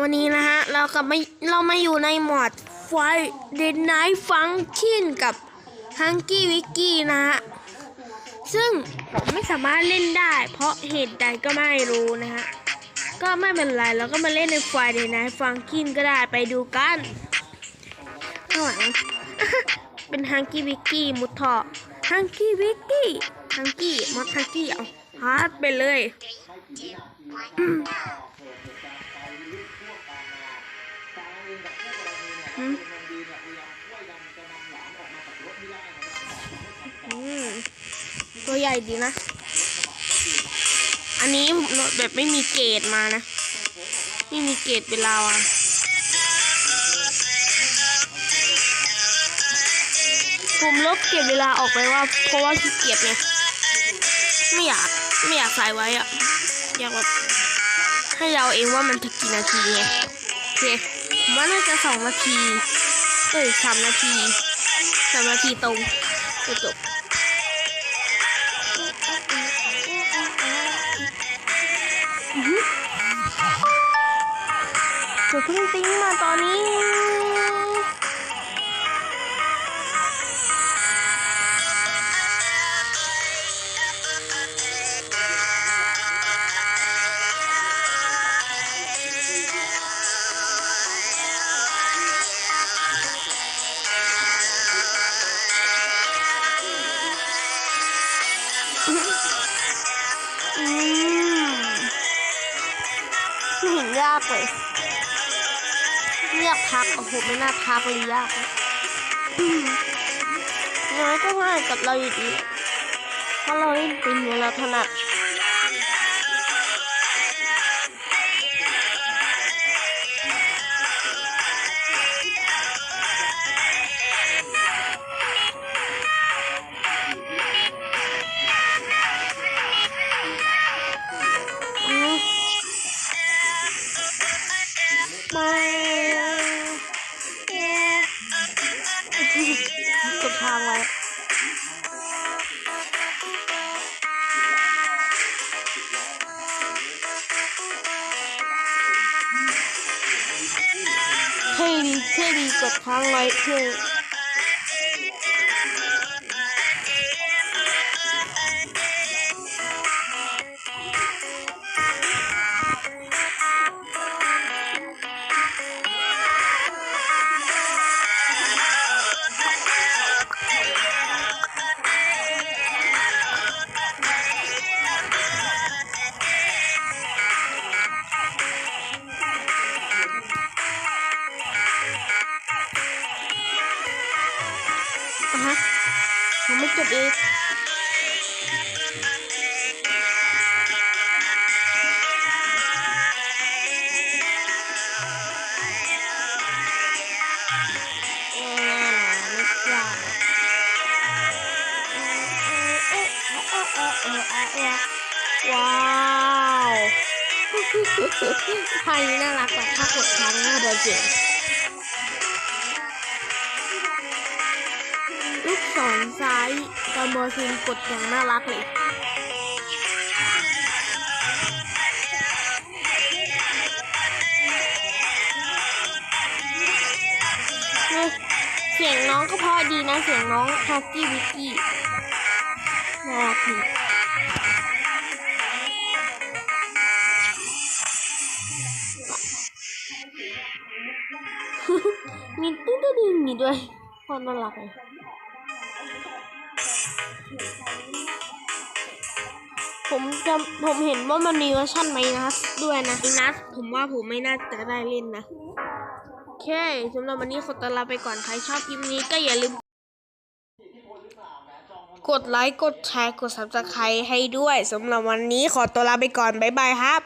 วันนี้นะฮะ เรากับไมาเรามาอยู่ในหมวดไฟเดนไนฟังคินกับฮังกี้วิกกี้นะฮะ ซึ่งไม่สามารถเล่นได้ เพราะเหตุใดก็ไม่รู้นะฮะ ก็ไม่เป็นไรเราก็มาเล่นในไฟเดนไนฟังคินก็ได้ไปดูกันข้างหลังเป็นฮังกี้วิกกี้มุดท่อฮังกี้วิกกี้ฮังกี้มดฮังกี้เอาฮาร์ดไปเลย ตัวใหญ่ดีนะ อันนี้แบบไม่มีเกรดมานะ ไม่มีเกรดเป็นลาวอะผมลบเก็บเวลาออกไปว่า เพราะว่าขี้เกียจไงไม่อยากไม่อยากใส่ไว้อะอยากแบบให้เราเองว่ามันจะกี่นาทีไงโอเค ผมว่าน่าจะสองนาทีเอ้ยสามนาทีสามนาทีตรงจะจบจะเดี๋ยวเพิ่งติ้งมาตอนนี้ อืมไม่เห็นยากเลยเรียกพักโอ้โหไม่น่าพักเลยยากเลยอืมยังไงก็ง่ายกับเราอยู่ดีเพราะเราเล่นเป็นเราถนัด เท่ดีเท่ดีก อะฮะยังไม่จบอีกว้าวท่านี้น่ารักกว่าถ้ากดครั้งหน้าเบอร์เจ็ด ลูกศรซ้ายตอนบอซีนกดอย่างน่ารักเลยเสียงน้องก็พอดีนะ เสียงน้องฮักกี้วิกกี้น่ารักดีมีตึ้งตึ้งมีด้วยโคตรน่ารักเลย ผมจะผมเห็นว่ามันมีเวอร์ชันไมนัสด้วยนะไมนัสผมว่าผมไม่น่าจะได้เล่นนะ โอเคสำหรับวันนี้ขอตัวลาไปก่อนใครชอบคลิปนี้ก็อย่าลืม กดไลค์ กดแชร์ กด subscribe ให้ด้วยสำหรับวันนี้ขอตัวลาไปก่อน บ๊ายบายครับ